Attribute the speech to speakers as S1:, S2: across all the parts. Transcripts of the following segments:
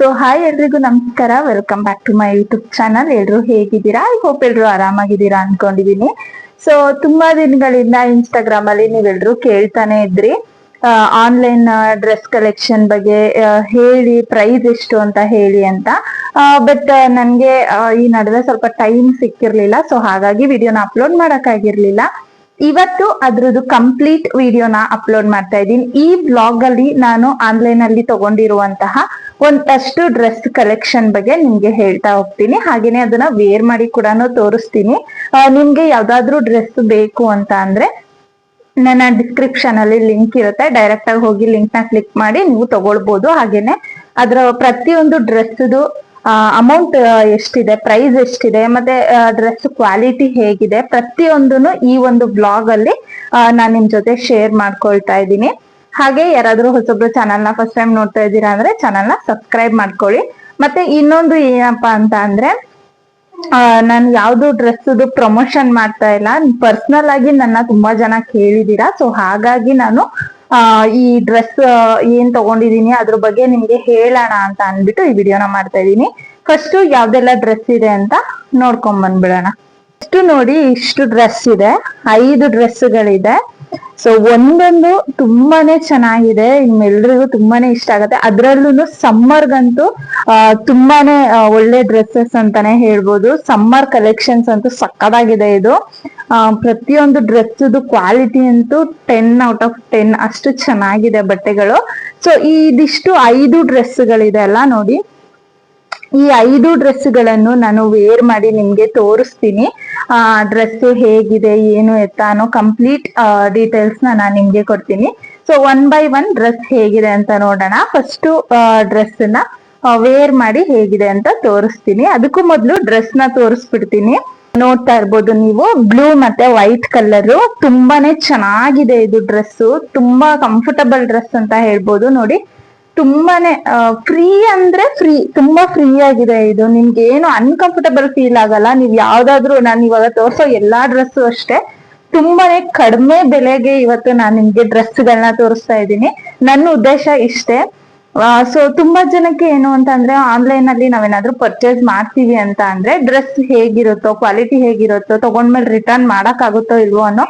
S1: So hi ಎಲ್ರಿಗೂ ನಮಸ್ಕಾರ. Welcome back to my YouTube channel ಎಲ್ರು ಹೇಗಿದ್ದೀರಾ? ಐ ಹೋಪ್ ಎಲ್ರು ಆರಾಮಾಗಿದ್ದೀರಾ ಅನ್ಕೊಂಡಿದೀನಿ. ಸೊ ತುಂಬಾ ದಿನಗಳಿಂದ ಇನ್ಸ್ಟಾಗ್ರಾಮ್ ಅಲ್ಲಿ ನೀವೆಲ್ರು ಕೇಳ್ತಾನೆ ಇದ್ರಿ. ಆನ್ಲೈನ್ ಡ್ರೆಸ್ ಕಲೆಕ್ಷನ್ ಬಗ್ಗೆ ಹೇಳಿ ಪ್ರೈಸ್ ಎಷ್ಟು ಅಂತ ಹೇಳಿ ಅಂತ. ಬಟ್ ನನ್ಗೆ ಈ ನಡುವೆ ಸ್ವಲ್ಪ ಟೈಮ್ ಸಿಕ್ಕಿರ್ಲಿಲ್ಲ. ಸೊ ಹಾಗಾಗಿ ವಿಡಿಯೋನ ಅಪ್ಲೋಡ್ ಮಾಡಕ್ಕಾಗಿರ್ಲಿಲ್ಲ. ಇವತ್ತು ಅದ್ರದ್ದು ಕಂಪ್ಲೀಟ್ ವಿಡಿಯೋನ ಅಪ್ಲೋಡ್ ಮಾಡ್ತಾ ಇದ್ದೀನಿ. ಈ ಬ್ಲಾಗ್ ಅಲ್ಲಿ ನಾನು ಆನ್ಲೈನ್ ಅಲ್ಲಿ ತಗೊಂಡಿರುವಂತಹ ಒಂದಷ್ಟು ಡ್ರೆಸ್ ಕಲೆಕ್ಷನ್ ಬಗ್ಗೆ ನಿಮ್ಗೆ ಹೇಳ್ತಾ ಹೋಗ್ತೀನಿ. ಹಾಗೇನೆ ಅದನ್ನ ವೇರ್ ಮಾಡಿ ಕೂಡ ತೋರಿಸ್ತೀನಿ. ನಿಮ್ಗೆ ಯಾವ್ದಾದ್ರು ಡ್ರೆಸ್ ಬೇಕು ಅಂತ ಅಂದ್ರೆ ನನ್ನ ಡಿಸ್ಕ್ರಿಪ್ಷನ್ ಅಲ್ಲಿ ಲಿಂಕ್ ಇರುತ್ತೆ. ಡೈರೆಕ್ಟ್ ಆಗಿ ಹೋಗಿ ಲಿಂಕ್ನ ಕ್ಲಿಕ್ ಮಾಡಿ ನೀವು ತಗೊಳ್ಬಹುದು ಹಾಗೇನೆ ಅದರ ಪ್ರತಿಯೊಂದು ಡ್ರೆಸ್ದು ಅಮೌಂಟ್ ಎಷ್ಟಿದೆ ಪ್ರೈಸ್ ಎಷ್ಟಿದೆ, ಮತ್ತೆ ಡ್ರೆಸ್ ಕ್ವಾಲಿಟಿ ಹೇಗಿದೆ ಪ್ರತಿಯೊಂದನ್ನು ಈ ಒಂದು ಬ್ಲಾಗ್ ಅಲ್ಲಿ ನಾನು ನಿಮ್ ಜೊತೆ ಶೇರ್ ಮಾಡ್ಕೊಳ್ತಾ ಇದ್ದೀನಿ. ಹಾಗೆ ಯಾರಾದ್ರೂ ಹೊಸೊಬ್ರು ಚಾನಲ್ನ ಫಸ್ಟ್ ಟೈಮ್ ನೋಡ್ತಾ ಇದ್ದೀರಾ ಅಂದ್ರೆ ಚಾನಲ್ನ ಸಬ್ಸ್ಕ್ರೈಬ್ ಮಾಡ್ಕೊಳ್ಳಿ. ಮತ್ತೆ ಇನ್ನೊಂದು ಏನಪ್ಪಾ ಅಂತ ಅಂದ್ರೆ ನಾನು ಯಾವ್ದು ಡ್ರೆಸ್ ಪ್ರಮೋಷನ್ ಮಾಡ್ತಾ ಇಲ್ಲ. ಪರ್ಸನಲ್ ಆಗಿ ನನ್ನ ತುಂಬಾ ಜನ ಕೇಳಿದೀರಾ ಸೊ ಹಾಗಾಗಿ ನಾನು ಈ ಡ್ರೆಸ್ ಏನ್ ತಗೊಂಡಿದೀನಿ ಅದ್ರ ಬಗ್ಗೆ ನಿಮ್ಗೆ ಹೇಳೋಣ ಅಂತ ಅನ್ಬಿಟ್ಟು ಈ ವಿಡಿಯೋನ ಮಾಡ್ತಾ ಇದೀನಿ ಫಸ್ಟ್ ಯಾವ್ದೆಲ್ಲ ಡ್ರೆಸ್ ಇದೆ ಅಂತ ನೋಡ್ಕೊಂಡ್ ಬಂದ್ಬಿಡೋಣ. ಇಷ್ಟು ನೋಡಿ ಇಷ್ಟು ಡ್ರೆಸ್ ಇದೆ. ಐದು ಡ್ರೆಸ್ಗಳಿದೆ ಸೊ ಒಂದೊಂದು ತುಂಬಾನೇ ಚೆನ್ನಾಗಿದೆ. ನಿಮ್ಮೆಲ್ರಿಗೂ ತುಂಬಾನೇ ಇಷ್ಟ ಆಗತ್ತೆ. ಅದ್ರಲ್ಲೂ ಸಮ್ಮರ್ಗಂತೂ ತುಂಬಾನೇ ಒಳ್ಳೆ ಡ್ರೆಸ್ಸಸ್ ಅಂತಾನೆ ಹೇಳ್ಬೋದು. ಸಮ್ಮರ್ ಕಲೆಕ್ಷನ್ಸ್ ಅಂತೂ ಸಕ್ಕದಾಗಿದೆ ಇದು. ಪ್ರತಿಯೊಂದು ಡ್ರೆಸ್ಸದು ಕ್ವಾಲಿಟಿ ಅಂತೂ ಟೆನ್ ಔಟ್ ಆಫ್ ಟೆನ್ ಅಷ್ಟು ಚೆನ್ನಾಗಿದೆ ಬಟ್ಟೆಗಳು. ಸೊ ಇದಿಷ್ಟು ಐದು ಡ್ರೆಸ್ಗಳಿದೆ ಅಲ್ಲ ನೋಡಿ. ಈ ಐದು ಡ್ರೆಸ್ಗಳನ್ನು ನಾನು ವೇರ್ ಮಾಡಿ ನಿಮ್ಗೆ ತೋರಿಸ್ತೀನಿ. ಆ ಡ್ರೆಸ್ ಹೇಗಿದೆ, ಏನು ಎತ್ತ ಅನ್ನೋ ಕಂಪ್ಲೀಟ್ ಡೀಟೇಲ್ಸ್ ನಾನು ನಿಮ್ಗೆ ಕೊಡ್ತೀನಿ. So one by one dress ಹೇಗಿದೆ ಅಂತ ನೋಡೋಣ. ಫಸ್ಟ್ ಡ್ರೆಸ್ನ ವೇರ್ ಮಾಡಿ ಹೇಗಿದೆ ಅಂತ ತೋರಿಸ್ತೀನಿ. ಅದಕ್ಕೂ ಮೊದಲು ಡ್ರೆಸ್ನ ತೋರಿಸ್ಬಿಡ್ತೀನಿ. ನೋಡ್ತಾ ಇರ್ಬೋದು ನೀವು ಬ್ಲೂ ಮತ್ತೆ ವೈಟ್ ಕಲರ್ ತುಂಬಾನೇ ಚೆನ್ನಾಗಿದೆ ಇದು ಡ್ರೆಸ್ ತುಂಬಾ ಕಂಫರ್ಟಬಲ್ ಡ್ರೆಸ್ ಅಂತ ಹೇಳ್ಬೋದು. ನೋಡಿ ತುಂಬಾನೇ ಫ್ರೀ ಅಂದ್ರೆ ಫ್ರೀ ತುಂಬಾ ಫ್ರೀ ಆಗಿದೆ ಇದು. ನಿಮ್ಗೆ ಏನು ಅನ್ಕಂಫರ್ಟಬಲ್ ಫೀಲ್ ಆಗಲ್ಲ. ನೀವ್ ಯಾವ್ದಾದ್ರು ನಾನು ಇವಾಗ ತೋರ್ಸೋ ಎಲ್ಲಾ ಡ್ರೆಸ್ ಅಷ್ಟೇ. ತುಂಬಾನೇ ಕಡಿಮೆ ಬೆಲೆಗೆ ಇವತ್ತು ನಾನು ನಿಮ್ಗೆ ಡ್ರೆಸ್ ಗಳನ್ನ ತೋರಿಸ್ತಾ ಇದ್ದೀನಿ. ನನ್ನ ಉದ್ದೇಶ ಇಷ್ಟೇ. ಸೊ ತುಂಬಾ ಜನಕ್ಕೆ ಏನು ಅಂತ ಅಂದ್ರೆ ಆನ್ಲೈನ್ ಅಲ್ಲಿ ನಾವೇನಾದ್ರೂ ಪರ್ಚೇಸ್ ಮಾಡ್ತೀವಿ ಅಂತ ಅಂದ್ರೆ ಡ್ರೆಸ್ ಹೇಗಿರುತ್ತೋ ಕ್ವಾಲಿಟಿ ಹೇಗಿರುತ್ತೋ, ತಗೊಂಡ್ಮೇಲೆ ರಿಟರ್ನ್ ಮಾಡಕ್ ಆಗುತ್ತೋ ಇಲ್ವೋ ಅನ್ನೋ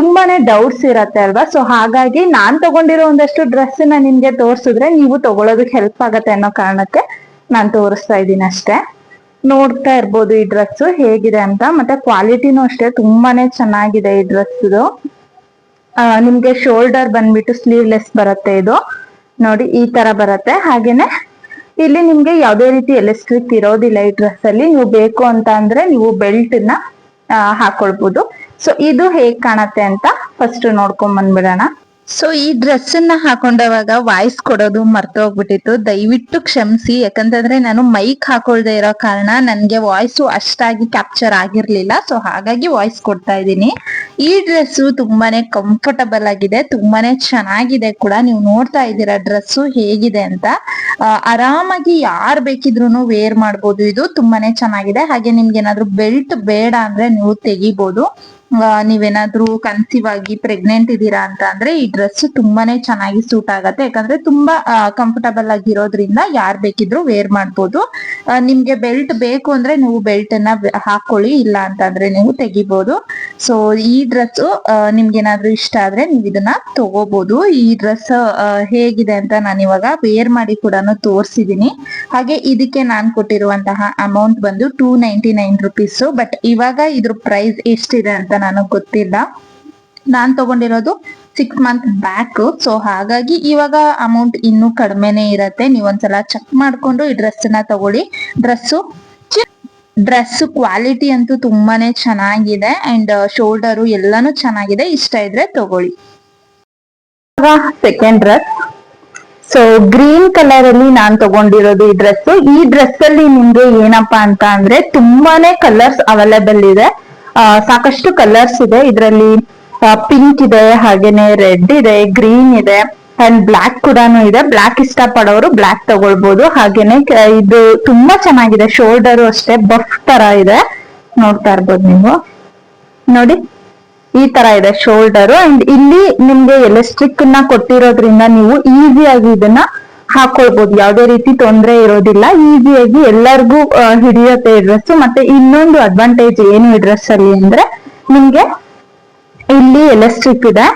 S1: ತುಂಬಾನೇ ಡೌಟ್ಸ್ ಇರತ್ತೆ ಅಲ್ವಾ? ಸೊ ಹಾಗಾಗಿ ನಾನ್ ತಗೊಂಡಿರೋ ಒಂದಷ್ಟು ಡ್ರೆಸ್ನ ನಿಮ್ಗೆ ತೋರ್ಸಿದ್ರೆ ನೀವು ತಗೊಳೋದಕ್ಕೆ ಹೆಲ್ಪ್ ಆಗತ್ತೆ ಅನ್ನೋ ಕಾರಣಕ್ಕೆ ನಾನ್ ತೋರಿಸ್ತಾ ಇದ್ದೀನಿ ಅಷ್ಟೇ. ನೋಡ್ತಾ ಇರ್ಬೋದು ಈ ಡ್ರೆಸ್ ಹೇಗಿದೆ ಅಂತ, ಮತ್ತೆ ಕ್ವಾಲಿಟಿನೂ ಅಷ್ಟೇ ತುಂಬಾನೇ ಚೆನ್ನಾಗಿದೆ ಈ ಡ್ರೆಸ್ದು ನಿಮ್ಗೆ ಶೋಲ್ಡರ್ ಬಂದ್ಬಿಟ್ಟು ಸ್ಲೀವ್ಲೆಸ್ ಬರುತ್ತೆ ಇದು. ನೋಡಿ, ಈ ತರ ಬರುತ್ತೆ. ಹಾಗೇನೆ ಇಲ್ಲಿ ನಿಮ್ಗೆ ಯಾವುದೇ ರೀತಿ ಎಲೆಸ್ಟ್ರಿಕ್ ಇರೋದಿಲ್ಲ ಈ ಡ್ರೆಸ್ ಅಲ್ಲಿ ನೀವು ಬೇಕು ಅಂತ ಅಂದ್ರೆ ನೀವು ಬೆಲ್ಟ್ನ ಹಾಕೊಳ್ಬಹುದು ಸೊ ಇದು ಹೇಗ್ ಕಾಣತ್ತೆ ಅಂತ ಫಸ್ಟ್ ನೋಡ್ಕೊಂಡ್ ಬಂದ್ಬಿಡೋಣ. ಸೊ ಈ ಡ್ರೆಸ್ ಅನ್ನ ಹಾಕೊಂಡವಾಗ ವಾಯ್ಸ್ ಕೊಡೋದು ಮರ್ತೋಗ್ಬಿಟ್ಟಿತ್ತು. ದಯವಿಟ್ಟು ಕ್ಷಮಿಸಿ, ಯಾಕಂತಂದ್ರೆ ನಾನು ಮೈಕ್ ಹಾಕೊಳ್ದೆ ಇರೋ ಕಾರಣ ನನ್ಗೆ ವಾಯ್ಸು ಅಷ್ಟಾಗಿ ಕ್ಯಾಪ್ಚರ್ ಆಗಿರ್ಲಿಲ್ಲ. ಸೊ ಹಾಗಾಗಿ ವಾಯ್ಸ್ ಕೊಡ್ತಾ ಇದ್ದೀನಿ. ಈ ಡ್ರೆಸ್ ತುಂಬಾನೇ ಕಂಫರ್ಟಬಲ್ ಆಗಿದೆ, ತುಂಬಾನೇ ಚೆನ್ನಾಗಿದೆ ಕೂಡ. ನೀವು ನೋಡ್ತಾ ಇದ್ದೀರಾ ಡ್ರೆಸ್ ಹೇಗಿದೆ ಅಂತ. ಆರಾಮಾಗಿ ಯಾರ್ ಬೇಕಿದ್ರು ವೇರ್ ಮಾಡ್ಬೋದು. ಇದು ತುಂಬಾನೇ ಚೆನ್ನಾಗಿದೆ. ಹಾಗೆ ನಿಮ್ಗೆ ಏನಾದ್ರು ಬೆಲ್ಟ್ ಬೇಡ ಅಂದ್ರೆ ನೀವು ತೆಗಿಬಹುದು ನೀವೇನಾದ್ರೂ ಕನ್ಸೀವ್ ಆಗಿ ಪ್ರೆಗ್ನೆಂಟ್ ಇದ್ದೀರಾ ಅಂತ ಅಂದ್ರೆ ಈ ಡ್ರೆಸ್ ತುಂಬಾನೇ ಚೆನ್ನಾಗಿ ಸೂಟ್ ಆಗತ್ತೆ. ಯಾಕಂದ್ರೆ ತುಂಬಾ ಕಂಫರ್ಟಬಲ್ ಆಗಿರೋದ್ರಿಂದ ಯಾರ್ ಬೇಕಿದ್ರು ವೇರ್ ಮಾಡ್ಬೋದು. ನಿಮ್ಗೆ ಬೆಲ್ಟ್ ಬೇಕು ಅಂದ್ರೆ ನೀವು ಬೆಲ್ಟ್ ಅನ್ನ ಹಾಕೊಳ್ಳಿ, ಇಲ್ಲ ಅಂತಂದ್ರೆ ನೀವು ತೆಗಿಬಹುದು ಸೊ ಈ ಡ್ರೆಸ್ ನಿಮ್ಗೆ ಏನಾದ್ರು ಇಷ್ಟ ಆದ್ರೆ ನೀವು ಇದನ್ನ ತಗೋಬಹುದು ಈ ಡ್ರೆಸ್ ಹೇಗಿದೆ ಅಂತ ನಾನು ಇವಾಗ ವೇರ್ ಮಾಡಿ ಕೂಡ ತೋರಿಸಿದೀನಿ. ಹಾಗೆ ಇದಕ್ಕೆ ನಾನ್ ಕೊಟ್ಟಿರುವಂತಹ ಅಮೌಂಟ್ ಬಂದು two ninety nine rupees but ಇವಾಗ ಇದ್ರ ಪ್ರೈಸ್ ಎಷ್ಟಿದೆ ಅಂತ ನನಗ್ ಗೊತ್ತಿಲ್ಲ. ನಾನ್ ತಗೊಂಡಿರೋದು ಸಿಕ್ಸ್ ಮಂತ್ ಬ್ಯಾಕ್ ಸೊ ಹಾಗಾಗಿ ಇವಾಗ ಅಮೌಂಟ್ ಇನ್ನೂ ಕಡಿಮೆನೆ ಇರತ್ತೆ. ನೀವೊಂದ್ಸಲ ಚೆಕ್ ಮಾಡ್ಕೊಂಡು ಈ ಡ್ರೆಸ್ನ ತಗೊಳ್ಳಿ. ಡ್ರೆಸ್ಸು ಡ್ರೆಸ್ ಕ್ವಾಲಿಟಿ ಅಂತೂ ತುಂಬಾನೇ ಚೆನ್ನಾಗಿದೆ ಅಂಡ್ ಶೋಲ್ಡರು ಎಲ್ಲಾನು ಚೆನ್ನಾಗಿದೆ. ಇಷ್ಟ ಇದ್ರೆ ತಗೊಳ್ಳಿ. Second dress so green colour ಅಲ್ಲಿ ನಾನ್ ತಗೊಂಡಿರೋದು ಈ ಡ್ರೆಸ್ ಈ ಡ್ರೆಸ್ ಅಲ್ಲಿ ನಿಮ್ಗೆ ಏನಪ್ಪಾ ಅಂತ ಅಂದ್ರೆ ತುಂಬಾನೇ ಕಲರ್ಸ್ ಅವೈಲೇಬಲ್ ಇದೆ. ಸಾಕಷ್ಟು ಕಲರ್ಸ್ ಇದೆ. ಇದರಲ್ಲಿ ಪಿಂಕ್ ಇದೆ, ಹಾಗೇನೆ ರೆಡ್ ಇದೆ ಗ್ರೀನ್ ಇದೆ ಅಂಡ್ ಬ್ಲಾಕ್ ಕೂಡ ಇದೆ. ಬ್ಲಾಕ್ ಇಷ್ಟ ಪಡೋರು ಬ್ಲಾಕ್ ತಗೊಳ್ಬಹುದು ಹಾಗೇನೆ ಇದು ತುಂಬಾ ಚೆನ್ನಾಗಿದೆ. ಶೋಲ್ಡರ್ ಅಷ್ಟೇ ಬಫ್ ತರ ಇದೆ. ನೋಡ್ತಾ ಇರ್ಬೋದು ನೀವು. ನೋಡಿ, ಈ ತರ ಇದೆ ಶೋಲ್ಡರ್. ಅಂಡ್ ಇಲ್ಲಿ ನಿಮ್ಗೆ ಎಲೆಸ್ಟ್ರಿಕ್ನ ಕೊಟ್ಟಿರೋದ್ರಿಂದ ನೀವು ಈಸಿಯಾಗಿ ಇದನ್ನ ಹಾಕೊಳ್ಬಹುದು ಯಾವುದೇ ರೀತಿ ತೊಂದರೆ ಇರೋದಿಲ್ಲ. ಈಸಿಯಾಗಿ ಎಲ್ಲರಿಗೂ ಹಿಡಿಯತ್ತೆ ಈ ಡ್ರೆಸ್ ಮತ್ತೆ ಇನ್ನೊಂದು ಅಡ್ವಾಂಟೇಜ್ ಏನು ಈ ಡ್ರೆಸ್ ಅಲ್ಲಿ ಅಂದ್ರೆ, ನಿಮ್ಗೆ ಇಲ್ಲಿ ಎಲೆಸ್ಟ್ರಿಕ್ ಇದೆ.